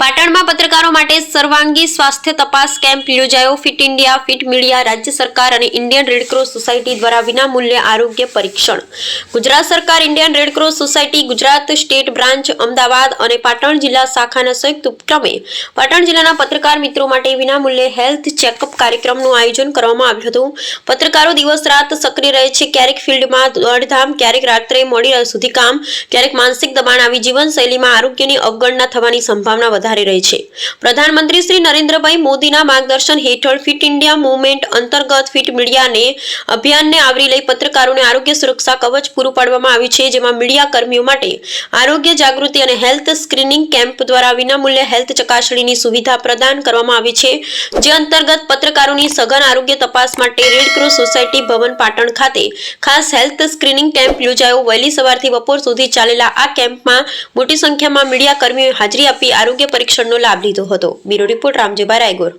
પાટણમાં પત્રકારો માટે સર્વાંગી સ્વાસ્થ્ય તપાસ કેમ્પ યોજાયો. ફિટ ઇન્ડિયા, ફિટ મીડિયા, રાજ્ય સરકાર અને ઇન્ડિયન રેડક્રોસ સોસાયટી દ્વારા વિનામૂલ્ય આરોગ્ય પરીક્ષણ. ગુજરાત સરકાર, Indian red cross society, Gujarat state branch, Ahmedabad અને પાટણ જિલ્લા શાખાના સંયુક્ત ઉપક્રમે પાટણ જિલ્લાના પત્રકાર મિત્રો માટે વિનામૂલ્યે હેલ્થ ચેકઅપ કાર્યક્રમનું આયોજન કરવામાં આવ્યું હતું. પત્રકારો દિવસ રાત સક્રિય રહે છે. ક્યારેક ફિલ્ડમાં દોડધામ, ક્યારેક રાત્રે મોડી સુધી કામ, ક્યારેક માનસિક દબાણ આવી જીવનશૈલીમાં આરોગ્યની અવગણના થવાની સંભાવના વધારે રહી છે. પ્રધાનમંત્રી શ્રી નરેન્દ્રભાઈ મોદીના માર્ગદર્શન હેઠળ ફિટ ઇન્ડિયા મુવમેન્ટ અંતર્ગત ફિટ મીડિયાને અભિયાનને આવરી લઈ પત્રકારોને આરોગ્ય સુરક્ષા કવચ પૂરું પાડવામાં આવ્યું છે, જેમાં મીડિયા કર્મીઓ માટે આરોગ્ય જાગૃતિ અને હેલ્થ સ્ક્રીનિંગ કેમ્પ દ્વારા વિનામૂલ્ય હેલ્થ ચકાસણીની સુવિધા પ્રદાન કરવામાં આવી છે, જે અંતર્ગત પત્રકારોની સઘન આરોગ્ય તપાસ માટે રેડક્રોસ સોસાયટી ભવન પાટણ ખાતે ખાસ હેલ્થ સ્ક્રીનિંગ કેમ્પ યોજાયો. વહેલી સવારથી બપોર સુધી ચાલેલા આ કેમ્પમાં મોટી સંખ્યામાં મીડિયા કર્મીઓએ હાજરી આપી આરોગ્ય પરીક્ષણનો લાભ લીધો હતો. Bureau report Ramjibhai Raygor.